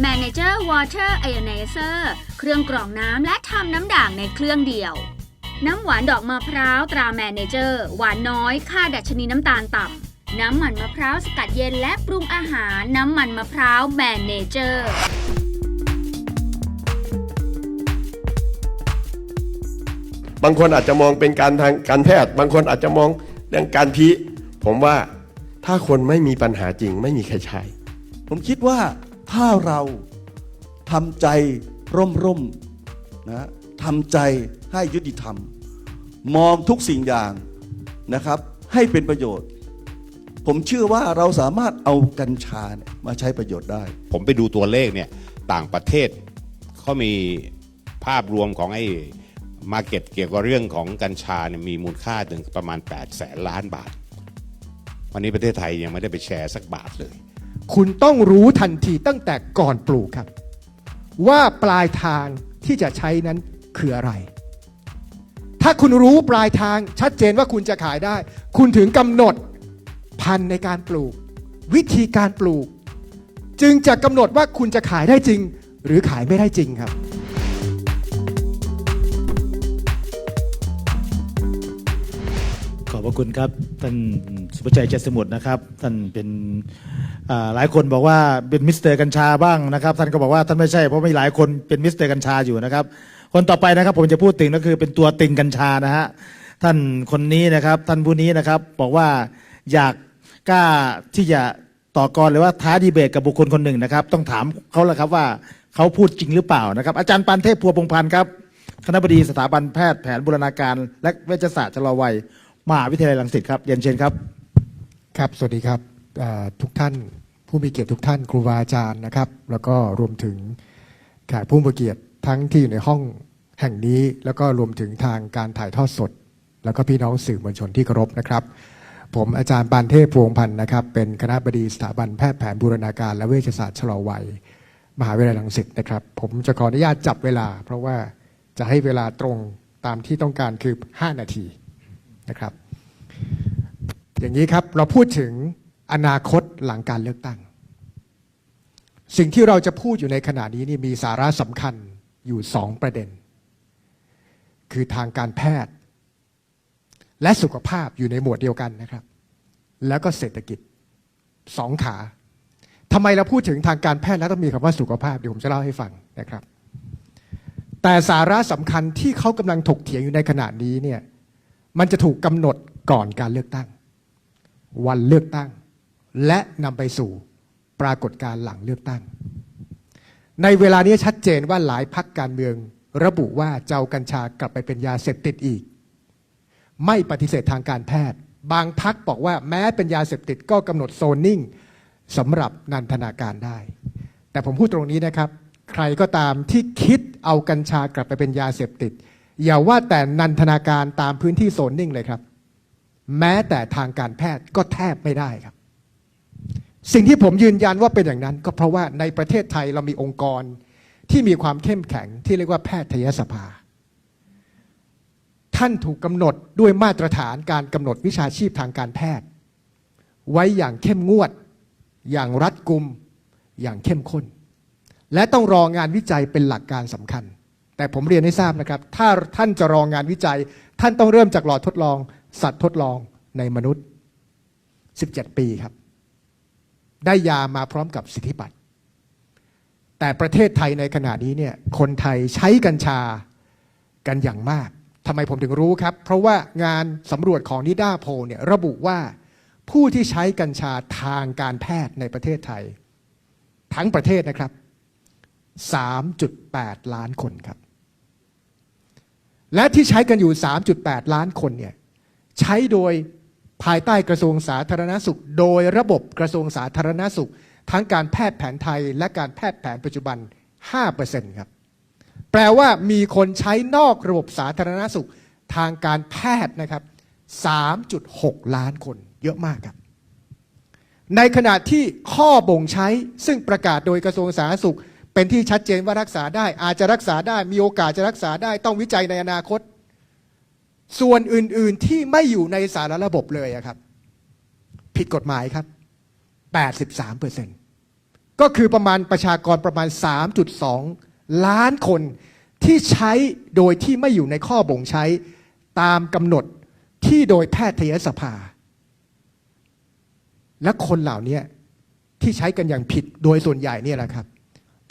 Manager Water Ionizer เครื่องกรองน้ำและทำน้ำด่างในเครื่องเดียว น้ำหวานดอกมะพร้าวตรา Manager หวานน้อยค่าดัชนีน้ำตาลต่ำ น้ำมันมะพร้าวสกัดเย็นและปรุงอาหารน้ำมันมะพร้าว Manager บางคนอาจจะมองเป็นการทางการแพทย์ บางคนอาจจะมองเรื่องการพิผมว่าถ้าคนไม่มีปัญหาจริงไม่มีใครใช้ ผมคิดว่า ถ้าเราทำใจร่มร่มนะทำใจให้ยุติธรรม มองทุกสิ่งอย่างนะครับ ให้เป็นประโยชน์ ผมเชื่อว่าเราสามารถเอากัญชาเนี่ยมาใช้ประโยชน์ได้ ผมไปดูตัวเลขเนี่ยต่างประเทศเขามีภาพรวมของไอ้มาเก็ตเกี่ยวกับเรื่องของกัญชาเนี่ยมีมูลค่าถึงประมาณ 8 แสนล้านบาท วันนี้ประเทศไทยยังไม่ได้ไปแชร์สักบาทเลย คุณต้องรู้ทันทีตั้งแต่ก่อนปลูกครับ ว่าปลายทางที่จะใช้นั้นคืออะไร ถ้าคุณรู้ปลายทางชัดเจนว่าคุณจะขายได้ คุณถึงกำหนดพันในการปลูก วิธีการปลูก จึงจะกำหนดว่าคุณจะขายได้จริง หรือขายไม่ได้จริงครับขอบพระคุณครับท่าน สุภชัยเจษสมุทรนะครับ ท่านเป็นหลายคนบอกว่าเป็นมิสเตอร์กัญชาบ้างนะครับ ท่านก็บอกว่าท่านไม่ใช่เพราะมีหลายคนเป็นมิสเตอร์กัญชาอยู่นะครับ คนต่อไปนะครับผมจะพูดถึงก็คือเป็นตัวติงกัญชานะฮะท่านคนนี้นะครับ ท่านผู้นี้นะครับบอกว่าอยากกล้าที่จะต่อกรหรือว่าท้าดีเบตกับบุคคลคนหนึ่งนะครับ ต้องถามเขาแหละครับว่าเขาพูดจริงหรือเปล่านะครับ อาจารย์ปานเทพพัวพงพันธ์ครับคณะบดีสถาบันแพทย์แผนบูรณาการ และเวชศาสตร์ชะลอวัยมหาวิทยาลัยรังสิตครับเรียนเชิญครับ ครับ สวัสดีครับทุกท่านผู้มีเกียรติทุกท่านครูบาอาจารย์นะครับ แล้วก็รวมถึงแขกผู้มีเกียรติทั้งที่อยู่ในห้องแห่งนี้ แล้วก็รวมถึงทางการถ่ายทอดสด แล้วก็พี่น้องสื่อมวลชนที่เคารพนะครับ ผมอาจารย์ปานเทพพวงพันธ์นะครับ เป็นคณะบดีสถาบันแพทย์แผนบูรณาการและเวชศาสตร์ชะลอวัย มหาวิทยาลัยรังสิตนะครับ ผมจะขออนุญาตจับเวลา เพราะว่าจะให้เวลาตรงตามที่ต้องการคือ 5 นาทีนะครับ อย่างนี้ครับเราพูดถึงอนาคตหลังการเลือกตั้ง สิ่งที่เราจะพูดอยู่ในขณะนี้นี่มีสาระสำคัญอยู่สองประเด็น คือทางการแพทย์ และสุขภาพอยู่ในหมวดเดียวกันนะครับ แล้วก็เศรษฐกิจสองขาทำไมเราพูดถึงทางการแพทย์แล้วต้องมีคำว่าสุขภาพเดี๋ยวผมจะเล่าให้ฟังนะครับ แต่สาระสำคัญที่เขากำลังถกเถียงอยู่ในขณะนี้เนี่ยมันจะถูกกำหนดก่อนการเลือกตั้ง วันเลือกตั้ง และนำไปสู่ปรากฏการณ์หลังเลือกตั้ง ในเวลานี้ชัดเจนว่าหลายพักการเมือง ระบุว่าเจะเอากัญชากลับไปเป็นยาเสพติดอีก ไม่ปฏิเสธทางการแพทย์ บางพักบอกว่าแม้เป็นยาเสพติดก็กำหนดโซนนิ่งสำหรับนันทนาการได้ แต่ผมพูดตรงนี้นะครับ ใครก็ตามที่คิดเอากัญชากลับไปเป็นยาเสพติด อย่าว่าแต่นันทนาการตามพื้นที่โซนนิ่งเลยครับ แม้แต่ทางการแพทย์ก็แทบไม่ได้ครับ สิ่งที่ผมยืนยันว่าเป็นอย่างนั้น ก็เพราะว่าในประเทศไทยเรามีองค์กรที่มีความเข้มแข็งที่เรียกว่าแพทยสภา ท่านถูกกำหนดด้วยมาตรฐานการกำหนดวิชาชีพทางการแพทย์ ไว้อย่างเข้มงวด อย่างรัดกุม อย่างเข้มข้น และต้องรองานวิจัยเป็นหลักการสำคัญ แต่ผมเรียนให้ทราบนะครับ ถ้าท่านจะรองานวิจัย ท่านต้องเริ่มจากหลอดทดลอง สัตว์ทดลองในมนุษย์ 17 ปีครับ ได้ยามาพร้อมกับสิทธิบัตร แต่ประเทศไทยในขณะนี้เนี่ยคนไทยใช้กัญชากันอย่างมากทำไมผมถึงรู้ครับ เพราะว่างานสำรวจของนิด้าโพลเนี่ยระบุว่าผู้ที่ใช้กัญชาทางการแพทย์ในประเทศไทย ทั้งประเทศนะครับ 3.8 ล้านคนครับ และที่ใช้กันอยู่ 3.8 ล้านคนเนี่ย ใช้โดยภายใต้กระทรวงสาธารณสุข โดยระบบกระทรวงสาธารณสุข ทั้งการแพทย์แผนไทยและการแพทย์แผนปัจจุบัน 5%ครับ แปลว่ามีคนใช้นอกระบบสาธารณสุขทางการแพทย์นะครับ 3.6 ล้านคนเยอะมากครับ ในขณะที่ข้อบ่งใช้ซึ่งประกาศโดยกระทรวงสาธารณสุข เป็นที่ชัดเจนว่ารักษาได้ อาจจะรักษาได้มีโอกาสจะรักษาได้ต้องวิจัยในอนาคต ส่วนอื่นๆที่ไม่อยู่ในสารระบบเลยครับ ผิดกฎหมายครับ 83%ก็คือประมาณประชากรประมาณ 3.2 ล้านคนที่ใช้โดยที่ไม่อยู่ในข้อบ่งใช้ตามกำหนดที่โดยแพทยสภา และคนเหล่านี้ที่ใช้กันอย่างผิดโดยส่วนใหญ่เนี่ยแหละครับ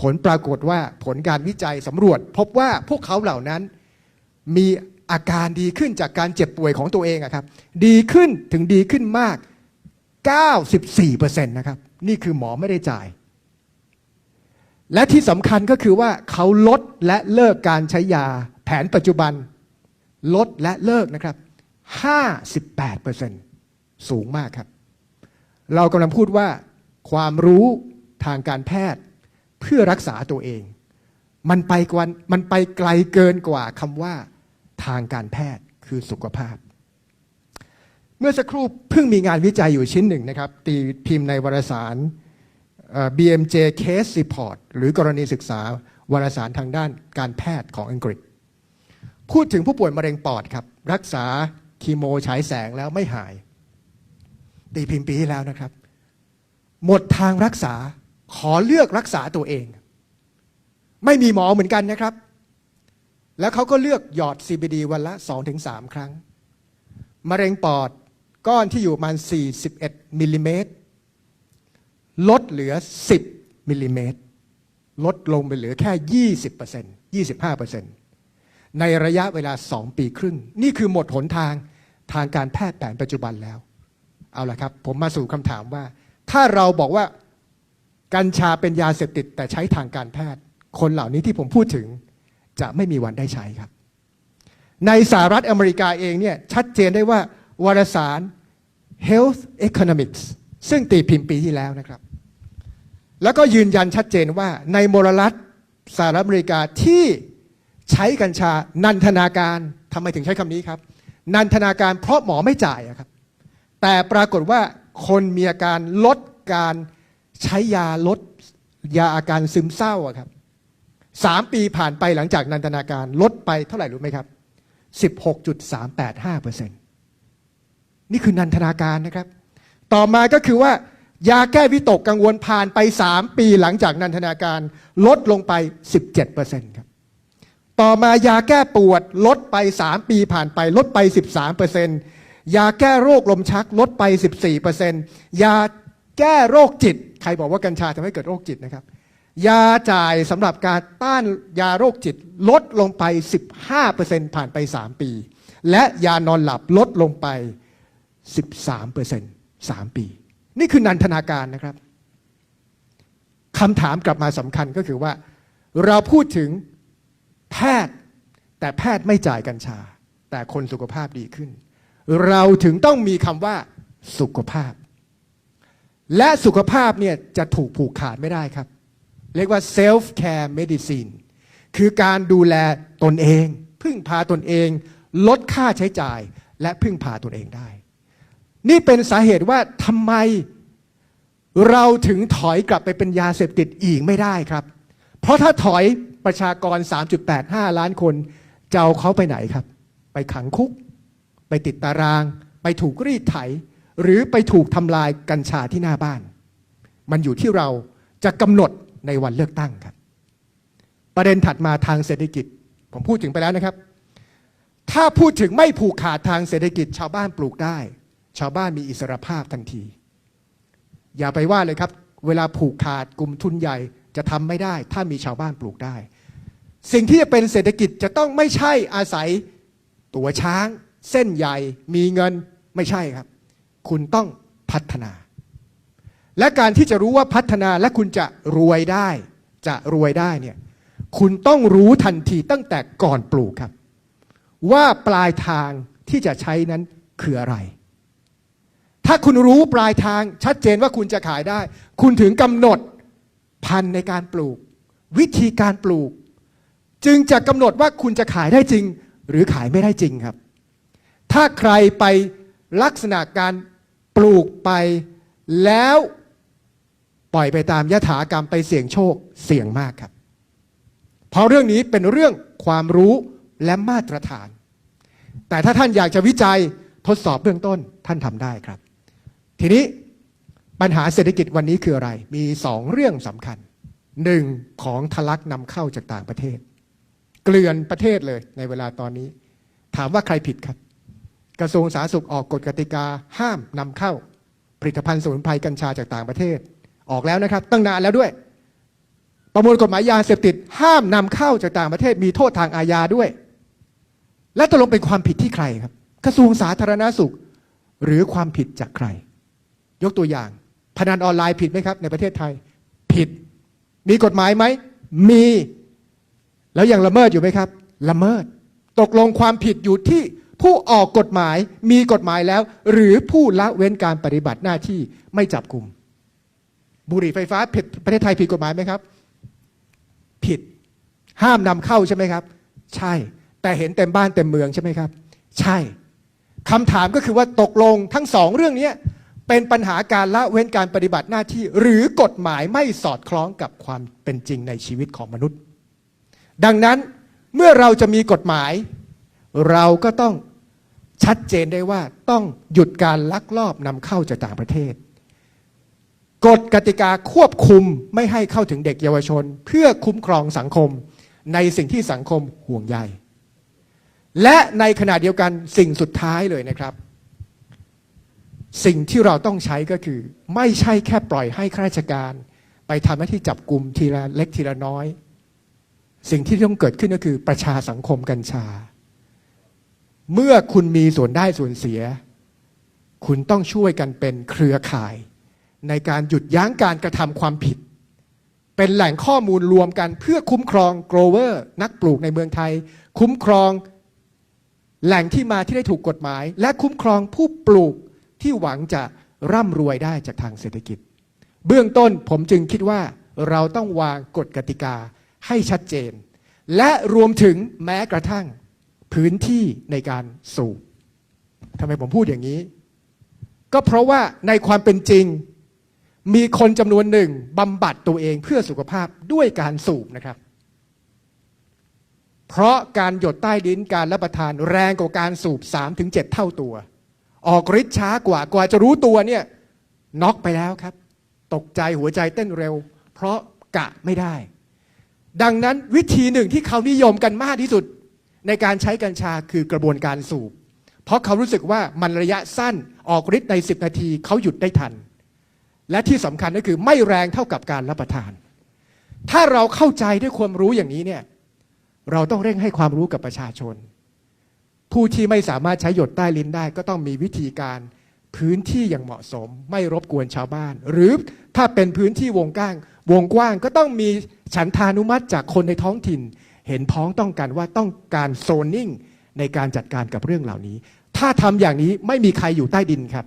ผลปรากฏว่าผลการวิจัยสำรวจ พบว่าพวกเขาเหล่านั้นมี อาการดีขึ้นจากการเจ็บป่วยของตัวเองอะครับ ดีขึ้นถึงดีขึ้นมาก 94%นะครับ นี่คือหมอไม่ได้จ่าย และที่สำคัญก็คือว่าเขาลดและเลิกการใช้ยาแผนปัจจุบัน ลดและเลิกนะครับ 58%สูงมากครับ เรากำลังพูดว่าความรู้ทางการแพทย์เพื่อรักษาตัวเอง มันไปกว่ามันไปไกลเกินกว่าคำว่า ทางการแพทย์คือสุขภาพ เมื่อสักครู่เพิ่งมีงานวิจัยอยู่ชิ้นหนึ่งนะครับ ตีพิมพ์ในวารสาร BMJ Case Report หรือกรณีศึกษาวารสารทางด้านการแพทย์ของอังกฤษ พูดถึงผู้ป่วยมะเร็งปอดครับ รักษาคีโมฉายแสงแล้วไม่หาย ตีพิมพ์ปีที่แล้วนะครับ หมดทางรักษาขอเลือกรักษาตัวเอง ไม่มีหมอเหมือนกันนะครับ แล้วเขาก็เลือกหยอด CBD วันละ 2-3 ครั้ง มะเร็งปอดก้อนที่อยู่ประมาณ 41 มิลลิเมตร ลดเหลือ 10 มิลลิเมตร ลดลงไปเหลือแค่ 20% 25%ในระยะเวลา 2 ปีครึ่ง นี่คือหมดหนทางทางการแพทย์แผนปัจจุบันแล้ว เอาละครับ ผมมาสู่คำถามว่า ถ้าเราบอกว่ากัญชาเป็นยาเสพติดแต่ใช้ทางการแพทย์ คนเหล่านี้ที่ผมพูดถึง จะไม่มีวันได้ใช้ครับ ในสหรัฐอเมริกาเองเนี่ยชัดเจนได้ว่าวารสาร Health Economics ซึ่งตีพิมพ์ปีที่แล้วนะครับ แล้วก็ยืนยันชัดเจนว่าในมลรัฐสหรัฐอเมริกาที่ใช้กัญชานันทนาการทำไมถึงใช้คำนี้ครับ นันทนาการเพราะหมอไม่จ่ายครับ แต่ปรากฏว่าคนมีอาการลดการใช้ยาลดยาอาการซึมเศร้าครับ สามปีผ่านไปหลังจากนันทนาการลดไปเท่าไหร่รู้ไหมครับ16.385เปอร์เซ็นต์นี่คือนันทนาการนะครับ ต่อมาก็คือว่ายาแก้วิตกกังวลผ่านไป 3 ปีหลังจากนันทนาการลดลงไป 17เปอร์เซ็นต์ครับ ต่อมายาแก้ปวดลดไป 3 ปีผ่านไปลดไป 13เปอร์เซ็นต์ยาแก้โรคลมชักลดไป 14เปอร์เซ็นต์ยาแก้โรคจิต ใครบอกว่ากัญชาทำให้เกิดโรคจิตนะครับ ยาจ่ายสำหรับการต้านยาโรคจิตลดลงไป 15%ผ่านไป 3 ปี และยานอนหลับลดลงไป 13% 3 ปี นี่คือนันทนาการนะครับคำถามกลับมาสำคัญก็คือว่า เราพูดถึงแพทย์ แต่แพทย์ไม่จ่ายกัญชา แต่คนสุขภาพดีขึ้น เราถึงต้องมีคำว่าสุขภาพ และสุขภาพเนี่ยจะถูกผูกขาดไม่ได้ครับ เรียกว่า self care medicine คือการดูแลตนเอง พึ่งพาตนเอง ลดค่าใช้จ่าย และพึ่งพาตนเองได้ นี่เป็นสาเหตุว่าทำไมเราถึงถอยกลับไปเป็นยาเสพติดอีกไม่ได้ครับ เพราะถ้าถอยประชากร 3.85 ล้านคนจะเอาเขาไปไหนครับ ไปขังคุก ไปติดตาราง ไปถูกรีดไถ หรือไปถูกทำลายกัญชาที่หน้าบ้าน มันอยู่ที่เราจะกำหนด ในวันเลือกตั้งครับ ประเด็นถัดมาทางเศรษฐกิจ ผมพูดถึงไปแล้วนะครับ ถ้าพูดถึงไม่ผูกขาดทางเศรษฐกิจ ชาวบ้านปลูกได้ ชาวบ้านมีอิสรภาพทันที อย่าไปว่าเลยครับ เวลาผูกขาดกลุ่มทุนใหญ่จะทำไม่ได้ ถ้ามีชาวบ้านปลูกได้ สิ่งที่จะเป็นเศรษฐกิจจะต้องไม่ใช่อาศัยตัวช้าง เส้นใหญ่มีเงินไม่ใช่ครับ คุณต้องพัฒนา และการที่จะรู้ว่าพัฒนาและคุณจะรวยได้ จะรวยได้เนี่ยคุณต้องรู้ทันทีตั้งแต่ก่อนปลูกครับ ว่าปลายทางที่จะใช้นั้นคืออะไร ถ้าคุณรู้ปลายทางชัดเจนว่าคุณจะขายได้ คุณถึงกำหนดพันในการปลูก วิธีการปลูก จึงจะกำหนดว่าคุณจะขายได้จริง หรือขายไม่ได้จริงครับ ถ้าใครไปลักษณะการปลูกไปแล้ว ปล่อยไปตามยถากรรมไปเสี่ยงโชคเสี่ยงมากครับเพราะเรื่องนี้เป็นเรื่องความรู้และมาตรฐาน แต่ถ้าท่านอยากจะวิจัยทดสอบเบื้องต้นท่านทำได้ครับ ทีนี้ปัญหาเศรษฐกิจวันนี้คืออะไร มีสองเรื่องสำคัญหนึ่งของทะลักนำเข้าจากต่างประเทศ เกลื่อนประเทศเลยในเวลาตอนนี้ ถามว่าใครผิดครับ กระทรวงสาธารณสุขออกกฎกติกาห้ามนำเข้า ผลิตภัณฑ์สมุนไพรกัญชาจากต่างประเทศ ออกแล้วนะครับ ตั้งนานแล้วด้วย ประมวลกฎหมายยาเสพติด ห้ามนำเข้าจากต่างประเทศมีโทษทางอาญาด้วย และตกลงเป็นความผิดที่ใครครับ กระทรวงสาธารณสุข หรือความผิดจากใคร ยกตัวอย่าง พนันออนไลน์ผิดไหมครับ ในประเทศไทย ผิด มีกฎหมายไหมมี แล้วยังละเมิดอยู่ไหมครับ ละเมิด ตกลงความผิดอยู่ที่ผู้ออกกฎหมายมีกฎหมายแล้ว หรือผู้ละเว้นการปฏิบัติหน้าที่ไม่จับกลุ่ม บุหรี่ไฟฟ้าผิดประเทศไทยผิดกฎหมายไหมครับ ผิดห้ามนำเข้าใช่ไหมครับ ใช่ แต่เห็นเต็มบ้านเต็มเมืองใช่ไหมครับ ใช่คำถามก็คือว่าตกลงทั้งสองเรื่องนี้เป็นปัญหาการละเว้นการปฏิบัติหน้าที่ หรือกฎหมายไม่สอดคล้องกับความเป็นจริงในชีวิตของมนุษย์ ดังนั้นเมื่อเราจะมีกฎหมาย เราก็ต้องชัดเจนได้ว่าต้องหยุดการลักลอบนำเข้าจากต่างประเทศ กฎกติกาควบคุมไม่ให้เข้าถึงเด็กเยาวชน เพื่อคุ้มครองสังคม ในสิ่งที่สังคมห่วงใยและในขณะเดียวกันสิ่งสุดท้ายเลยนะครับ สิ่งที่เราต้องใช้ก็คือ ไม่ใช่แค่ปล่อยให้ข้าราชการ ไปทำหน้าที่จับกลุ่มทีละเล็กทีละน้อย สิ่งที่ต้องเกิดขึ้นก็คือประชาสังคมกัญชา เมื่อคุณมีส่วนได้ส่วนเสีย คุณต้องช่วยกันเป็นเครือข่าย ในการหยุดยั้งการกระทำความผิด เป็นแหล่งข้อมูลรวมกันเพื่อคุ้มครองโกรเวอร์นักปลูกในเมืองไทย คุ้มครองแหล่งที่มาที่ได้ถูกกฎหมาย และคุ้มครองผู้ปลูกที่หวังจะร่ำรวยได้จากทางเศรษฐกิจ เบื้องต้นผมจึงคิดว่าเราต้องวางกฎกติกาให้ชัดเจน และรวมถึงแม้กระทั่งพื้นที่ในการสูบทำไมผมพูดอย่างนี้ ก็เพราะว่าในความเป็นจริง มีคนจำนวนหนึ่งบำบัดตัวเองเพื่อสุขภาพด้วยการสูบนะครับ เพราะการหยดใต้ดินการรับประทานแรงกว่าการสูบ 3-7 เท่าตัว ออกฤทธิ์ช้ากว่ากว่าจะรู้ตัวเนี่ยน็อกไปแล้วครับ ตกใจหัวใจเต้นเร็ว เพราะกะไม่ได้ ดังนั้นวิธีหนึ่งที่เขานิยมกันมากที่สุด ในการใช้กัญชาคือกระบวนการสูบ เพราะเขารู้สึกว่ามันระยะสั้นออกฤทธิ์ใน 10 นาทีเขาหยุดได้ทัน และที่สำคัญก็คือไม่แรงเท่ากับการรับประทาน ถ้าเราเข้าใจด้วยความรู้อย่างนี้เนี่ยเราต้องเร่งให้ความรู้กับประชาชน ผู้ที่ไม่สามารถใช้หยดใต้ลิ้นได้ ก็ต้องมีวิธีการพื้นที่อย่างเหมาะสม ไม่รบกวนชาวบ้าน หรือถ้าเป็นพื้นที่วงกว้าง วงกว้างก็ต้องมีฉันทานุมัติจากคนในท้องถิ่น เห็นพ้องต้องกันว่าต้องการโซนนิ่งในการจัดการกับเรื่องเหล่านี้ ถ้าทำอย่างนี้ไม่มีใครอยู่ใต้ดินครับ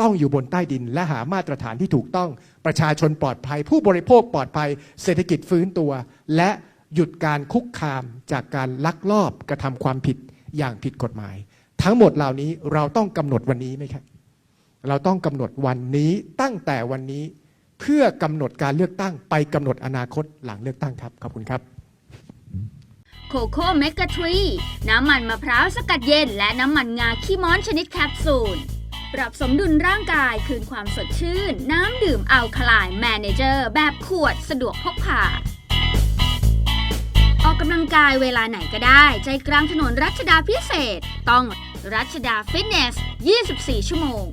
ต้องอยู่บนใต้ดิน และหามาตรฐานที่ถูกต้องประชาชนปลอดภัย ผู้บริโภคปลอดภัย เศรษฐกิจฟื้นตัว และหยุดการคุกคามจากการลักลอบกระทำความผิดอย่างผิดกฎหมาย ทั้งหมดเหล่านี้เราต้องกำหนดวันนี้ไหมครับเราต้องกำหนดวันนี้ตั้งแต่วันนี้เพื่อกำหนดการเลือกตั้งไปกำหนดอนาคตหลังเลือกตั้งครับ ขอบคุณครับโคโค่เมกะทรีน้ำมันมะพร้าวสกัดเย็น และน้ำมันงาขี้ม้อนชนิดแคปซูล ปรับสมดุลร่างกายคืนความสดชื่น น้ำดื่มอัลคาไลายแมเนเจอร์แบบขวดสะดวกพกพาออกกำลังกายเวลาไหนก็ได้ ใจกลางถนนรัชดาพิเศษ ต้องรัชดาฟิตเนส 24 ชั่วโมง